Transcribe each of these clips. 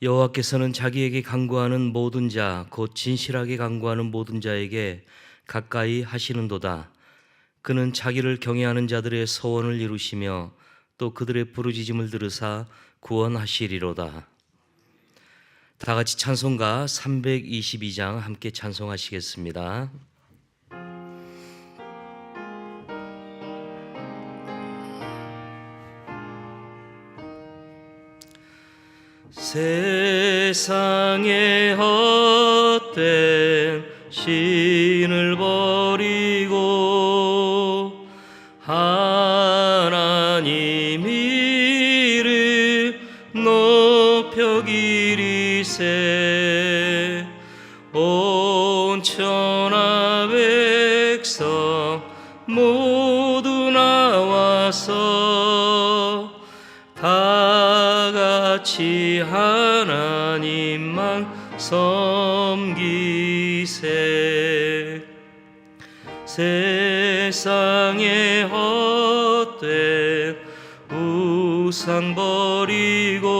여호와께서는 자기에게 간구하는 모든 자, 곧 진실하게 간구하는 모든 자에게 가까이 하시는도다. 그는 자기를 경외하는 자들의 소원을 이루시며 또 그들의 부르짖음을 들으사 구원하시리로다. 다 같이 찬송가 322장 함께 찬송하시겠습니다. 세상의 헛된 신을 버리고 하나님 이름 높여 기리세. 온 천하 백성 모두 나와서 같이 하나님만 섬기세. 세상의 헛된 우상 버리고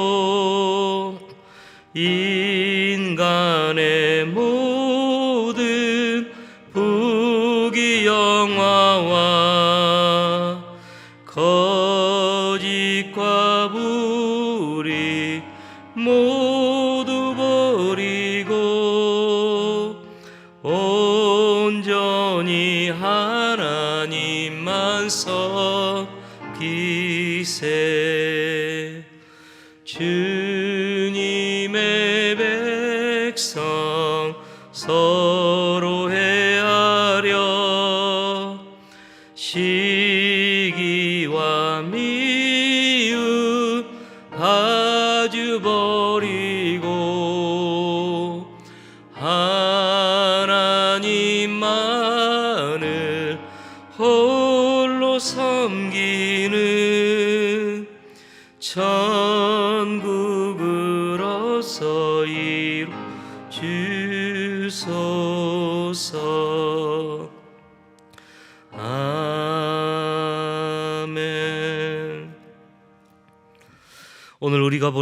기세. 주님의 백성 서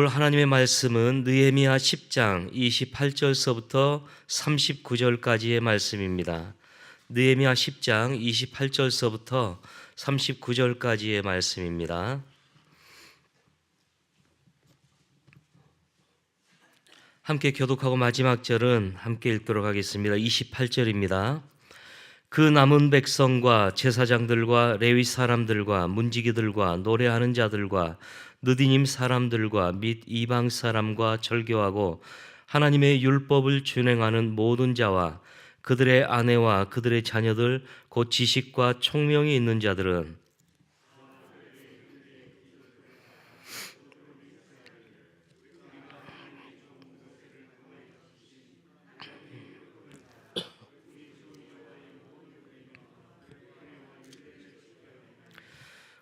오늘 하나님의 말씀은 느헤미야 10장 28절서부터 39절까지의 말씀입니다. 느헤미야 10장 28절서부터 39절까지의 말씀입니다. 함께 교독하고 마지막 절은 함께 읽도록 하겠습니다. 28절입니다. 그 남은 백성과 제사장들과 레위 사람들과 문지기들과 노래하는 자들과 느디님 사람들과 및 이방 사람과 절교하고 하나님의 율법을 준행하는 모든 자와 그들의 아내와 그들의 자녀들 곧 지식과 총명이 있는 자들은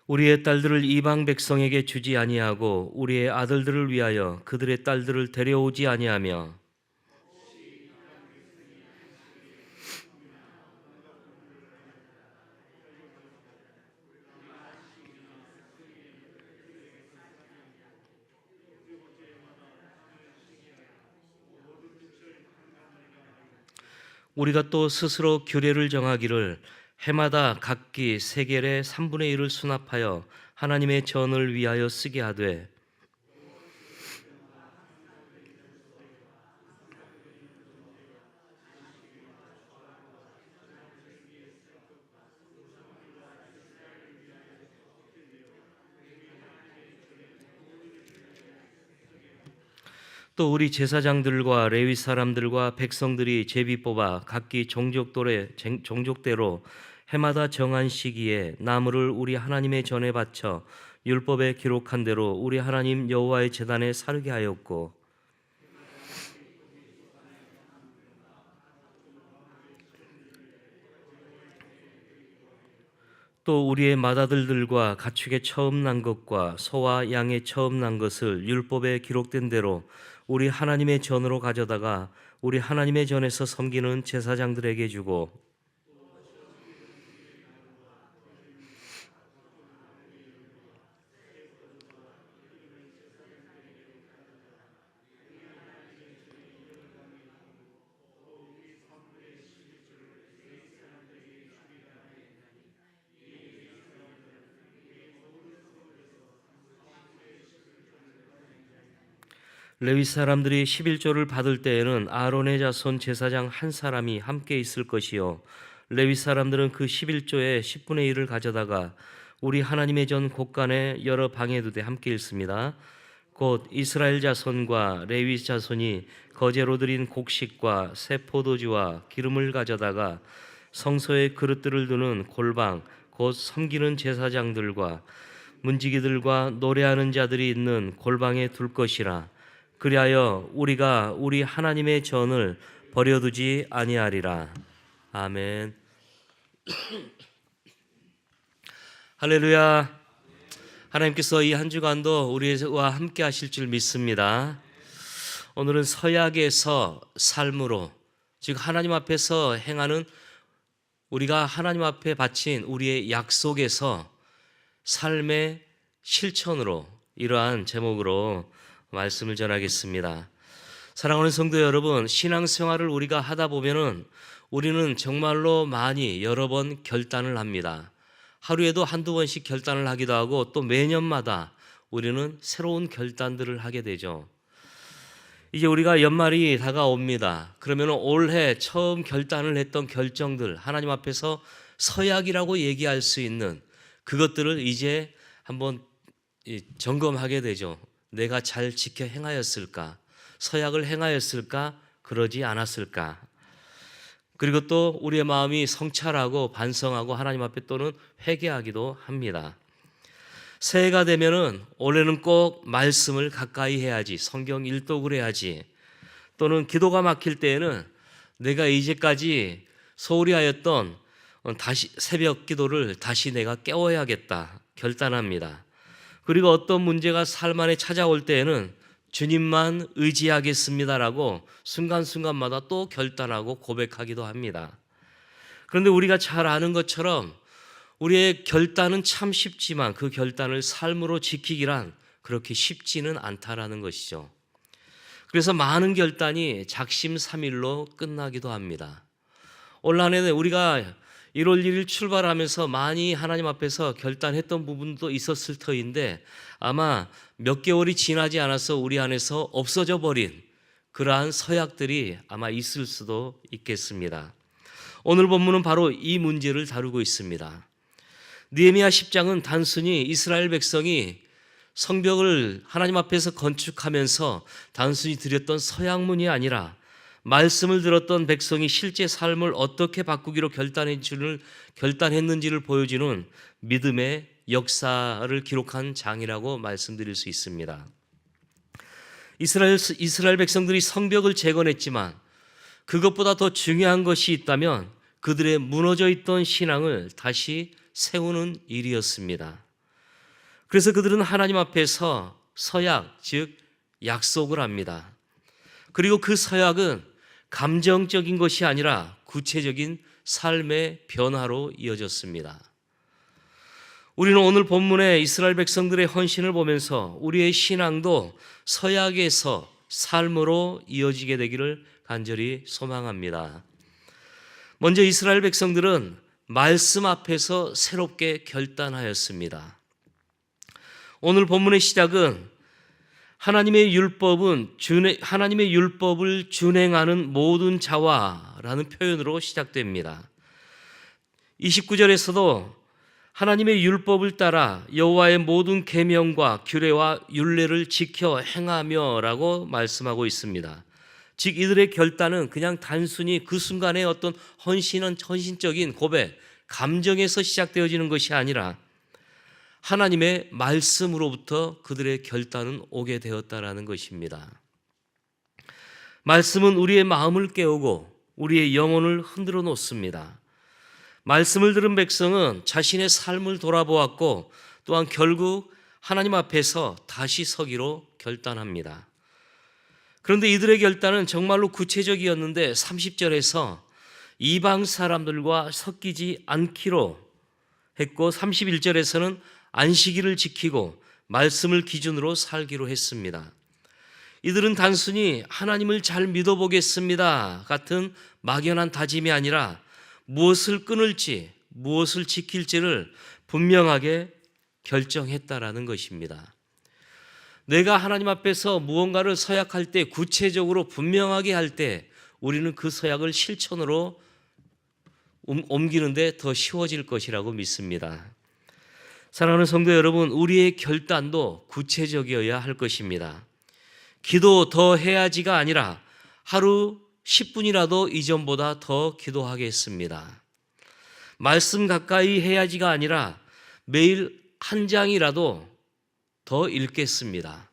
우리의 딸들을 이방 백성에게 주지 아니하고 우리의 아들들을 위하여 그들의 딸들을 데려오지 아니하며 우리가 또 스스로 규례를 정하기를 해마다 각기 세겔의 3분의 1을 수납하여 하나님의 전을 위하여 쓰게 하되 또 우리 제사장들과 레위 사람들과 백성들이 제비 뽑아 각기 종족도래 종족대로 해마다 정한 시기에 나무를 우리 하나님의 전에 바쳐 율법에 기록한 대로 우리 하나님 여호와의 제단에 사르게 하였고. 또 우리의 맏아들들과 가축의 처음 난 것과 소와 양의 처음 난 것을 율법에 기록된 대로 우리 하나님의 전으로 가져다가 우리 하나님의 전에서 섬기는 제사장들에게 주고 레위 사람들이 11조를 받을 때에는 아론의 자손 제사장 한 사람이 함께 있을 것이요 레위 사람들은 그 11조의 10분의 1을 가져다가 우리 하나님의 전 곳간에 여러 방에 두되 함께 있습니다. 곧 이스라엘 자손과 레위 자손이 거제로 드린 곡식과 새 포도주와 기름을 가져다가 성소에 그릇들을 두는 골방 곧 섬기는 제사장들과 문지기들과 노래하는 자들이 있는 골방에 둘 것이라 그리하여 우리가 우리 하나님의 전을 버려두지 아니하리라. 아멘. 할렐루야. 하나님께서 이 한 주간도 우리와 함께 하실 줄 믿습니다. 오늘은 서약에서 삶으로 즉 하나님 앞에서 행하는 우리가 하나님 앞에 바친 우리의 약속에서 삶의 실천으로 이러한 제목으로 말씀을 전하겠습니다. 사랑하는 성도 여러분, 신앙생활을 우리가 하다 보면은 우리는 정말로 많이 여러 번 결단을 합니다. 하루에도 한두 번씩 결단을 하기도 하고 또 매년마다 우리는 새로운 결단들을 하게 되죠. 이제 우리가 연말이 다가옵니다. 그러면 올해 처음 결단을 했던 결정들, 하나님 앞에서 서약이라고 얘기할 수 있는 그것들을 이제 한번 점검하게 되죠. 내가 잘 지켜 행하였을까? 서약을 행하였을까? 그러지 않았을까? 그리고 또 우리의 마음이 성찰하고 반성하고 하나님 앞에 또는 회개하기도 합니다. 새해가 되면은 올해는 꼭 말씀을 가까이 해야지 성경 일독을 해야지 또는 기도가 막힐 때에는 내가 이제까지 소홀히 하였던 다시 새벽 기도를 다시 내가 깨워야겠다 결단합니다. 그리고 어떤 문제가 삶 안에 찾아올 때에는 주님만 의지하겠습니다라고 순간순간마다 또 결단하고 고백하기도 합니다. 그런데 우리가 잘 아는 것처럼 우리의 결단은 참 쉽지만 그 결단을 삶으로 지키기란 그렇게 쉽지는 않다라는 것이죠. 그래서 많은 결단이 작심삼일로 끝나기도 합니다. 올 한해 우리가 1월 1일 출발하면서 많이 하나님 앞에서 결단했던 부분도 있었을 터인데 아마 몇 개월이 지나지 않아서 우리 안에서 없어져 버린 그러한 서약들이 아마 있을 수도 있겠습니다. 오늘 본문은 바로 이 문제를 다루고 있습니다. 느헤미야 10장은 단순히 이스라엘 백성이 성벽을 하나님 앞에서 건축하면서 단순히 드렸던 서약문이 아니라 말씀을 들었던 백성이 실제 삶을 어떻게 바꾸기로 결단했는지를, 보여주는 믿음의 역사를 기록한 장이라고 말씀드릴 수 있습니다. 이스라엘, 이스라엘 백성들이 성벽을 재건했지만 그것보다 더 중요한 것이 있다면 그들의 무너져 있던 신앙을 다시 세우는 일이었습니다. 그래서 그들은 하나님 앞에서 서약, 즉 약속을 합니다. 그리고 그 서약은 감정적인 것이 아니라 구체적인 삶의 변화로 이어졌습니다. 우리는 오늘 본문의 이스라엘 백성들의 헌신을 보면서 우리의 신앙도 서약에서 삶으로 이어지게 되기를 간절히 소망합니다. 먼저 이스라엘 백성들은 말씀 앞에서 새롭게 결단하였습니다. 오늘 본문의 시작은 하나님의 율법은 준행, 하나님의 율법을 준행하는 모든 자와라는 표현으로 시작됩니다. 29절에서도 하나님의 율법을 따라 여호와의 모든 계명과 규례와 율례를 지켜 행하며라고 말씀하고 있습니다. 즉 이들의 결단은 그냥 단순히 그 순간의 어떤 헌신은 헌신적인 고백, 감정에서 시작되어지는 것이 아니라 하나님의 말씀으로부터 그들의 결단은 오게 되었다라는 것입니다. 말씀은 우리의 마음을 깨우고 우리의 영혼을 흔들어 놓습니다. 말씀을 들은 백성은 자신의 삶을 돌아보았고 또한 결국 하나님 앞에서 다시 서기로 결단합니다. 그런데 이들의 결단은 정말로 구체적이었는데 30절에서 이방 사람들과 섞이지 않기로 했고 31절에서는 안식일을 지키고 말씀을 기준으로 살기로 했습니다. 이들은 단순히 하나님을 잘 믿어보겠습니다 같은 막연한 다짐이 아니라 무엇을 끊을지, 무엇을 지킬지를 분명하게 결정했다라는 것입니다. 내가 하나님 앞에서 무언가를 서약할 때 구체적으로 분명하게 할 때 우리는 그 서약을 실천으로 옮- 옮기는데 더 쉬워질 것이라고 믿습니다. 사랑하는 성도 여러분, 우리의 결단도 구체적이어야 할 것입니다. 기도 더 해야지가 아니라 하루 10분이라도 이전보다 더 기도하겠습니다. 말씀 가까이 해야지가 아니라 매일 한 장이라도 더 읽겠습니다.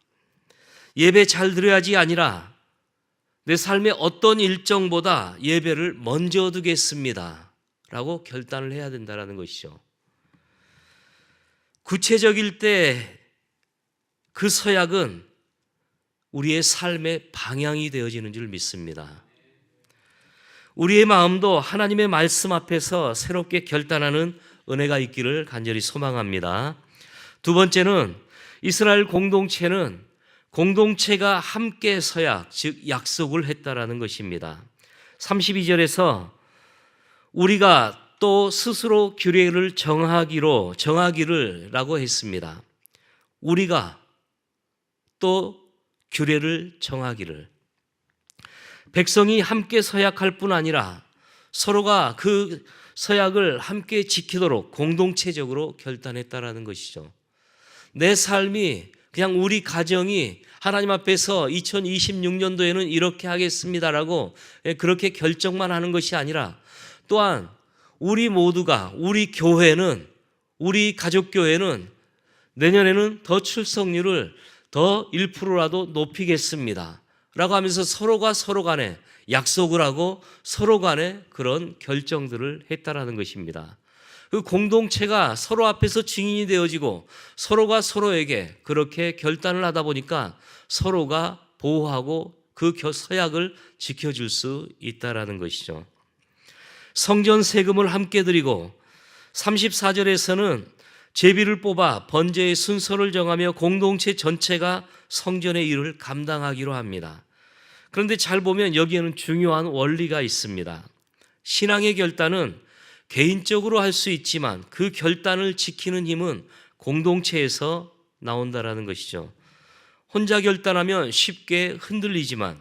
예배 잘 드려야지 아니라 내 삶의 어떤 일정보다 예배를 먼저 두겠습니다. 라고 결단을 해야 된다는 것이죠. 구체적일 때 그 서약은 우리의 삶의 방향이 되어지는 줄 믿습니다. 우리의 마음도 하나님의 말씀 앞에서 새롭게 결단하는 은혜가 있기를 간절히 소망합니다. 두 번째는 이스라엘 공동체는 공동체가 함께 서약, 즉 약속을 했다라는 것입니다. 32절에서 우리가 또 스스로 규례를 정하기로 정하기를라고 했습니다. 우리가 또 규례를 정하기를 백성이 함께 서약할 뿐 아니라 서로가 그 서약을 함께 지키도록 공동체적으로 결단했다라는 것이죠. 내 삶이 그냥 우리 가정이 하나님 앞에서 2026년도에는 이렇게 하겠습니다라고 그렇게 결정만 하는 것이 아니라 또한 우리 모두가 우리 교회는 우리 가족 교회는 내년에는 더 출석률을 더 1%라도 높이겠습니다. 라고 하면서 서로가 서로 간에 약속을 하고 서로 간에 그런 결정들을 했다라는 것입니다. 그 공동체가 서로 앞에서 증인이 되어지고 서로가 서로에게 그렇게 결단을 하다 보니까 서로가 보호하고 그 겨- 서약을 지켜줄 수 있다라는 것이죠. 성전 세금을 함께 드리고 34절에서는 제비를 뽑아 번제의 순서를 정하며 공동체 전체가 성전의 일을 감당하기로 합니다. 그런데 잘 보면 여기에는 중요한 원리가 있습니다. 신앙의 결단은 개인적으로 할 수 있지만 그 결단을 지키는 힘은 공동체에서 나온다라는 것이죠. 혼자 결단하면 쉽게 흔들리지만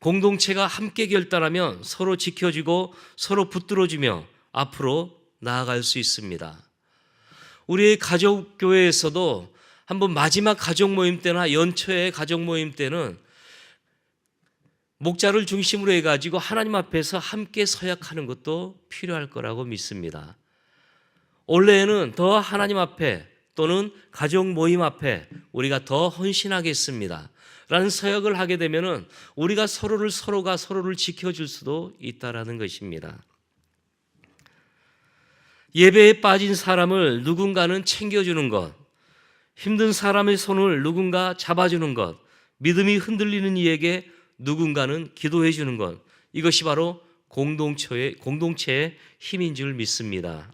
공동체가 함께 결단하면 서로 지켜주고 서로 붙들어주며 앞으로 나아갈 수 있습니다. 우리의 가족 교회에서도 한번 마지막 가족 모임 때나 연초의 가족 모임 때는 목자를 중심으로 해가지고 하나님 앞에서 함께 서약하는 것도 필요할 거라고 믿습니다. 올해에는 더 하나님 앞에 또는 가족 모임 앞에 우리가 더 헌신하겠습니다. 라는 서약을 하게 되면은 우리가 서로를 서로가 서로를 지켜줄 수도 있다라는 것입니다. 예배에 빠진 사람을 누군가는 챙겨주는 것, 힘든 사람의 손을 누군가 잡아주는 것, 믿음이 흔들리는 이에게 누군가는 기도해 주는 것, 이것이 바로 공동체의, 공동체의 힘인 줄 믿습니다.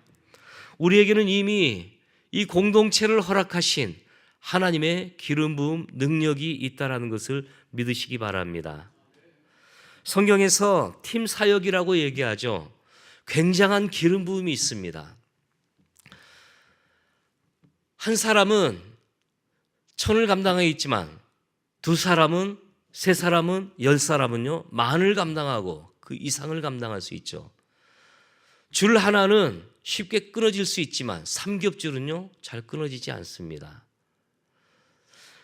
우리에게는 이미 이 공동체를 허락하신 하나님의 기름 부음 능력이 있다라는 것을 믿으시기 바랍니다. 성경에서 팀 사역이라고 얘기하죠. 굉장한 기름 부음이 있습니다. 한 사람은 천을 감당하고 있지만 두 사람은 세 사람은 열 사람은요 만을 감당하고 그 이상을 감당할 수 있죠. 줄 하나는 쉽게 끊어질 수 있지만 삼겹줄은요 잘 끊어지지 않습니다.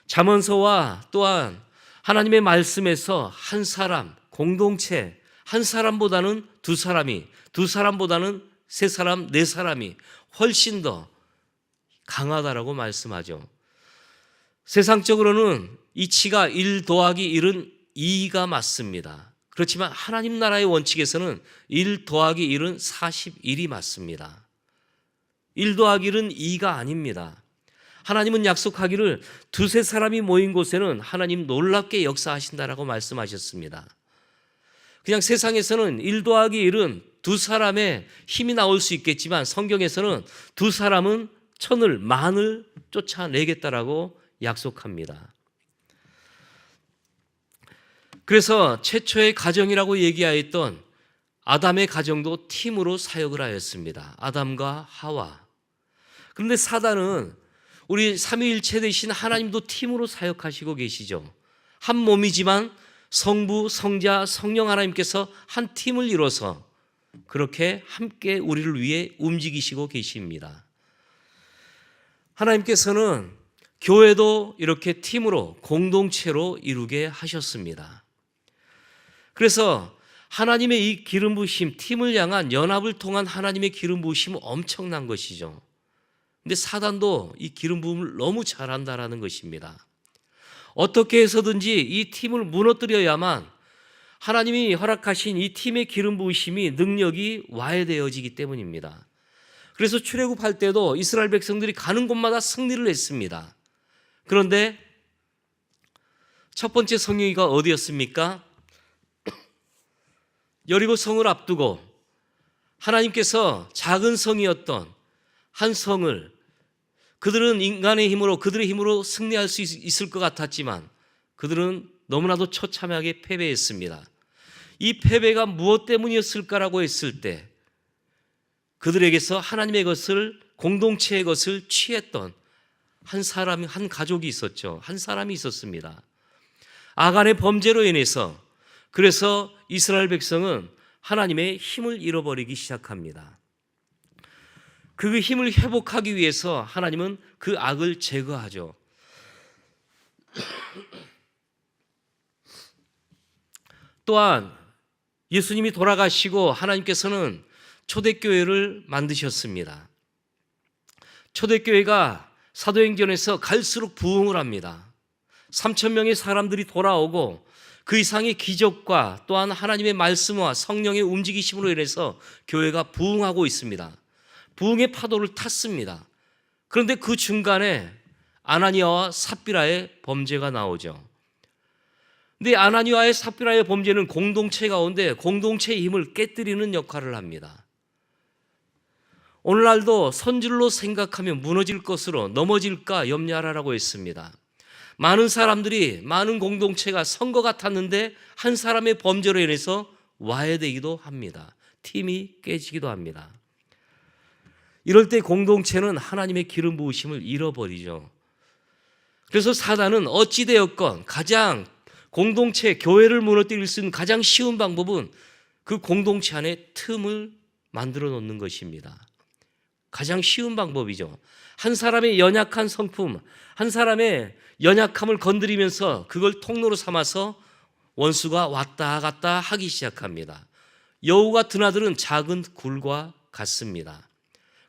잠언서와 또한 하나님의 말씀에서 한 사람 공동체 한 사람보다는 두 사람이 두 사람보다는 세 사람 네 사람이 훨씬 더 강하다라고 말씀하죠. 세상적으로는 이치가 1 더하기 1은 2가 맞습니다. 그렇지만 하나님 나라의 원칙에서는 1 더하기 1은 41이 맞습니다. 1 더하기 1은 2가 아닙니다. 하나님은 약속하기를 두세 사람이 모인 곳에는 하나님 놀랍게 역사하신다라고 말씀하셨습니다. 그냥 세상에서는 1 더하기 1은 두 사람의 힘이 나올 수 있겠지만 성경에서는 두 사람은 천을 만을 쫓아내겠다라고 약속합니다. 그래서 최초의 가정이라고 얘기하였던 아담의 가정도 팀으로 사역을 하였습니다. 아담과 하와. 그런데 사단은 우리 삼위일체 되신 하나님도 팀으로 사역하시고 계시죠. 한 몸이지만 성부, 성자, 성령 하나님께서 한 팀을 이뤄서 그렇게 함께 우리를 위해 움직이시고 계십니다. 하나님께서는 교회도 이렇게 팀으로 공동체로 이루게 하셨습니다. 그래서 하나님의 이 기름 부심, 팀을 향한 연합을 통한 하나님의 기름 부심은 엄청난 것이죠. 근데 사단도 이 기름 부음을 너무 잘한다라는 것입니다. 어떻게 해서든지 이 팀을 무너뜨려야만 하나님이 허락하신 이 팀의 기름 부으심이 능력이 와해되어지기 때문입니다. 그래서 출애굽할 때도 이스라엘 백성들이 가는 곳마다 승리를 했습니다. 그런데 첫 번째 성경이가 어디였습니까? 여리고 성을 앞두고 하나님께서 작은 성이었던 한 성을 그들은 인간의 힘으로 그들의 힘으로 승리할 수 있- 있을 것 같았지만 그들은 너무나도 처참하게 패배했습니다. 이 패배가 무엇 때문이었을까라고 했을 때 그들에게서 하나님의 것을 공동체의 것을 취했던 한 사람 한 가족이 있었죠. 한 사람이 있었습니다. 아간의 범죄로 인해서 그래서 이스라엘 백성은 하나님의 힘을 잃어버리기 시작합니다. 그 힘을 회복하기 위해서 하나님은 그 악을 제거하죠. 또한 예수님이 돌아가시고 하나님께서는 초대교회를 만드셨습니다. 초대교회가 사도행전에서 갈수록 부흥을 합니다. 3천 명의 사람들이 돌아오고 그 이상의 기적과 또한 하나님의 말씀과 성령의 움직이심으로 인해서 교회가 부흥하고 있습니다. 부흥의 파도를 탔습니다. 그런데 그 중간에 아나니아와 삽비라의 범죄가 나오죠. 근데 아나니아의 삽비라의 범죄는 공동체 가운데 공동체의 힘을 깨뜨리는 역할을 합니다. 오늘날도 선질로 생각하면 무너질 것으로 넘어질까 염려하라고 했습니다. 많은 사람들이 많은 공동체가 선거 같았는데 한 사람의 범죄로 인해서 와해되기도 합니다. 팀이 깨지기도 합니다. 이럴 때 공동체는 하나님의 기름 부으심을 잃어버리죠. 그래서 사단은 어찌되었건 가장 공동체, 교회를 무너뜨릴 수 있는 가장 쉬운 방법은 그 공동체 안에 틈을 만들어 놓는 것입니다. 가장 쉬운 방법이죠. 한 사람의 연약한 성품, 한 사람의 연약함을 건드리면서 그걸 통로로 삼아서 원수가 왔다 갔다 하기 시작합니다. 여우가 드나드는 작은 굴과 같습니다.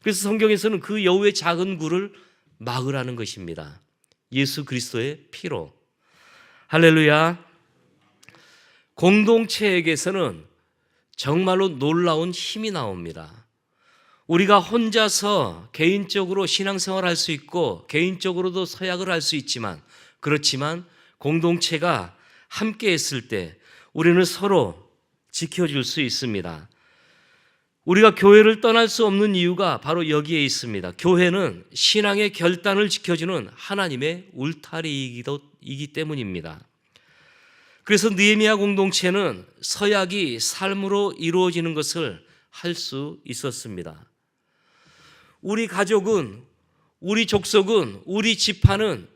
그래서 성경에서는 그 여우의 작은 굴을 막으라는 것입니다. 예수 그리스도의 피로. 할렐루야. 공동체에게서는 정말로 놀라운 힘이 나옵니다. 우리가 혼자서 개인적으로 신앙생활 할 수 있고 개인적으로도 서약을 할 수 있지만 그렇지만 공동체가 함께 했을 때 우리는 서로 지켜줄 수 있습니다. 우리가 교회를 떠날 수 없는 이유가 바로 여기에 있습니다. 교회는 신앙의 결단을 지켜주는 하나님의 울타리이기도 이기 때문입니다. 그래서 느헤미야 공동체는 서약이 삶으로 이루어지는 것을 할 수 있었습니다. 우리 가족은 우리 족속은 우리 집안은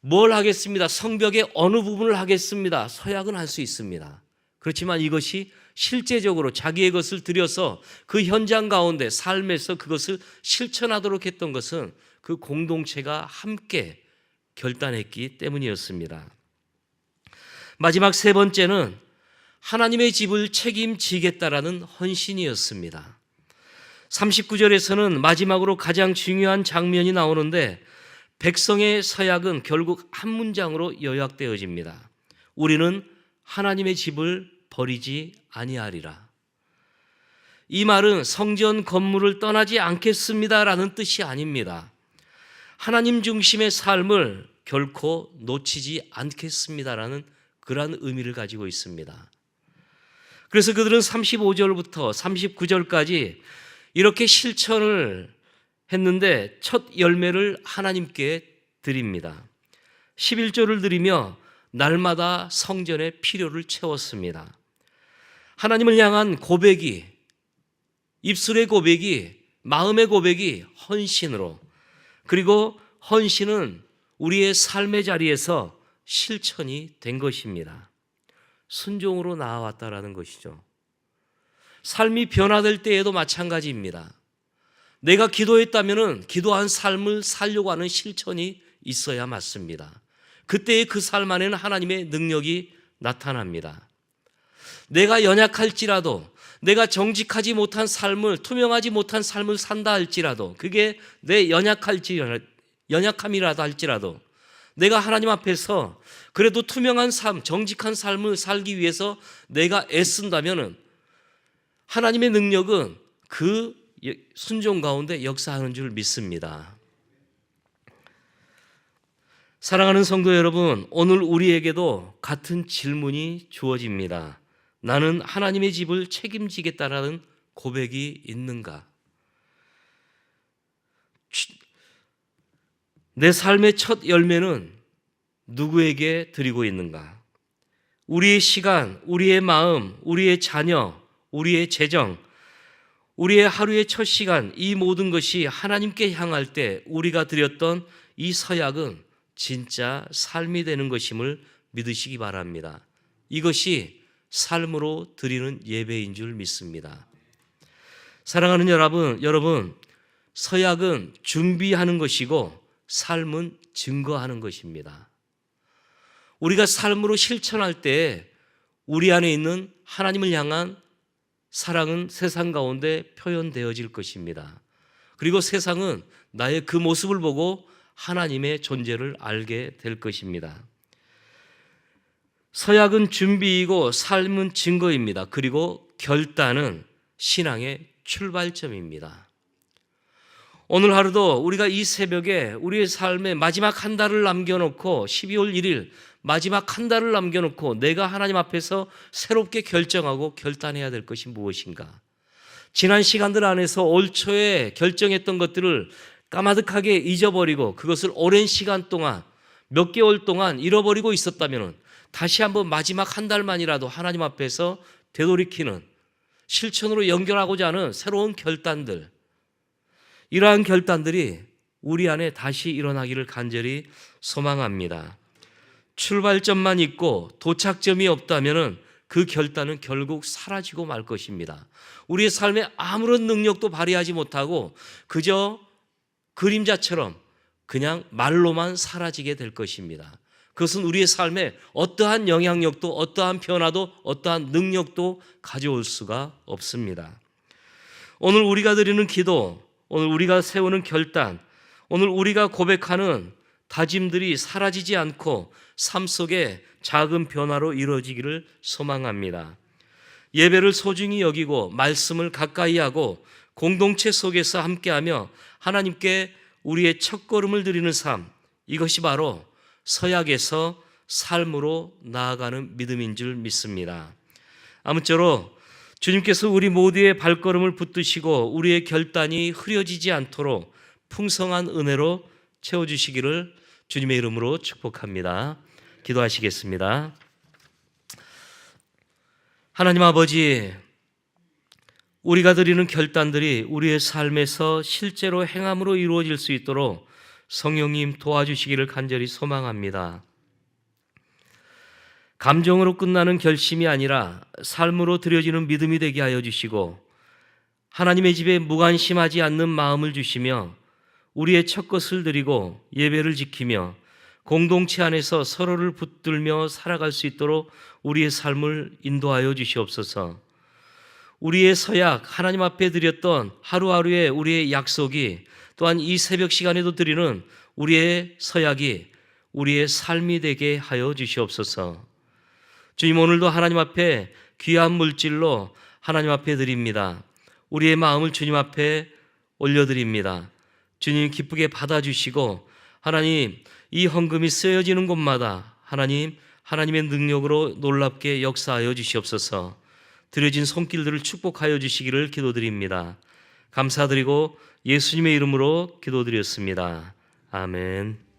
뭘 하겠습니다. 성벽의 어느 부분을 하겠습니다. 서약은 할 수 있습니다. 그렇지만 이것이 실제적으로 자기의 것을 들여서 그 현장 가운데 삶에서 그것을 실천하도록 했던 것은 그 공동체가 함께 결단했기 때문이었습니다. 마지막 세 번째는 하나님의 집을 책임지겠다라는 헌신이었습니다. 39절에서는 마지막으로 가장 중요한 장면이 나오는데 백성의 서약은 결국 한 문장으로 요약되어집니다. 우리는 하나님의 집을 버리지 아니하리라. 이 말은 성전 건물을 떠나지 않겠습니다라는 뜻이 아닙니다. 하나님 중심의 삶을 결코 놓치지 않겠습니다라는 그러한 의미를 가지고 있습니다. 그래서 그들은 35절부터 39절까지 이렇게 실천을 했는데 첫 열매를 하나님께 드립니다. 11조를 드리며 날마다 성전의 필요를 채웠습니다. 하나님을 향한 고백이 입술의 고백이 마음의 고백이 헌신으로 그리고 헌신은 우리의 삶의 자리에서 실천이 된 것입니다. 순종으로 나아왔다라는 것이죠. 삶이 변화될 때에도 마찬가지입니다. 내가 기도했다면은 기도한 삶을 살려고 하는 실천이 있어야 맞습니다. 그때의 그 삶 안에는 하나님의 능력이 나타납니다. 내가 연약할지라도 내가 정직하지 못한 삶을 투명하지 못한 삶을 산다 할지라도 그게 내 연약할지 연약함이라도 할지라도 내가 하나님 앞에서 그래도 투명한 삶, 정직한 삶을 살기 위해서 내가 애쓴다면은 하나님의 능력은 그 순종 가운데 역사하는 줄 믿습니다. 사랑하는 성도 여러분, 오늘 우리에게도 같은 질문이 주어집니다. 나는 하나님의 집을 책임지겠다라는 고백이 있는가? 내 삶의 첫 열매는 누구에게 드리고 있는가? 우리의 시간, 우리의 마음, 우리의 자녀, 우리의 재정, 우리의 하루의 첫 시간, 이 모든 것이 하나님께 향할 때 우리가 드렸던 이 서약은 진짜 삶이 되는 것임을 믿으시기 바랍니다. 이것이 삶으로 드리는 예배인 줄 믿습니다. 사랑하는 여러분, 여러분, 서약은 준비하는 것이고 삶은 증거하는 것입니다. 우리가 삶으로 실천할 때 우리 안에 있는 하나님을 향한 사랑은 세상 가운데 표현되어질 것입니다. 그리고 세상은 나의 그 모습을 보고 하나님의 존재를 알게 될 것입니다. 서약은 준비이고 삶은 증거입니다. 그리고 결단은 신앙의 출발점입니다. 오늘 하루도 우리가 이 새벽에 우리의 삶의 마지막 한 달을 남겨놓고 12월 1일 마지막 한 달을 남겨놓고 내가 하나님 앞에서 새롭게 결정하고 결단해야 될 것이 무엇인가? 지난 시간들 안에서 올 초에 결정했던 것들을 까마득하게 잊어버리고 그것을 오랜 시간 동안 몇 개월 동안 잃어버리고 있었다면 다시 한번 마지막 한 달만이라도 하나님 앞에서 되돌이키는 실천으로 연결하고자 하는 새로운 결단들 이러한 결단들이 우리 안에 다시 일어나기를 간절히 소망합니다. 출발점만 있고 도착점이 없다면 그 결단은 결국 사라지고 말 것입니다. 우리의 삶에 아무런 능력도 발휘하지 못하고 그저 그림자처럼 그냥 말로만 사라지게 될 것입니다. 그것은 우리의 삶에 어떠한 영향력도 어떠한 변화도 어떠한 능력도 가져올 수가 없습니다. 오늘 우리가 드리는 기도, 오늘 우리가 세우는 결단, 오늘 우리가 고백하는 다짐들이 사라지지 않고 삶 속에 작은 변화로 이루어지기를 소망합니다. 예배를 소중히 여기고 말씀을 가까이 하고 공동체 속에서 함께하며 하나님께 우리의 첫 걸음을 드리는 삶, 이것이 바로 서약에서 삶으로 나아가는 믿음인 줄 믿습니다. 아무쪼록 주님께서 우리 모두의 발걸음을 붙드시고 우리의 결단이 흐려지지 않도록 풍성한 은혜로 채워주시기를 주님의 이름으로 축복합니다. 기도하시겠습니다. 하나님 아버지, 우리가 드리는 결단들이 우리의 삶에서 실제로 행함으로 이루어질 수 있도록 성령님 도와주시기를 간절히 소망합니다. 감정으로 끝나는 결심이 아니라 삶으로 드려지는 믿음이 되게 하여 주시고 하나님의 집에 무관심하지 않는 마음을 주시며 우리의 첫 것을 드리고 예배를 지키며 공동체 안에서 서로를 붙들며 살아갈 수 있도록 우리의 삶을 인도하여 주시옵소서. 우리의 서약, 하나님 앞에 드렸던 하루하루의 우리의 약속이 또한 이 새벽 시간에도 드리는 우리의 서약이 우리의 삶이 되게 하여 주시옵소서. 주님 오늘도 하나님 앞에 귀한 물질로 하나님 앞에 드립니다. 우리의 마음을 주님 앞에 올려드립니다. 주님 기쁘게 받아주시고 하나님 이 헌금이 쓰여지는 곳마다 하나님 하나님의 능력으로 놀랍게 역사하여 주시옵소서. 드려진 손길들을 축복하여 주시기를 기도드립니다. 감사드리고 예수님의 이름으로 기도드렸습니다. 아멘.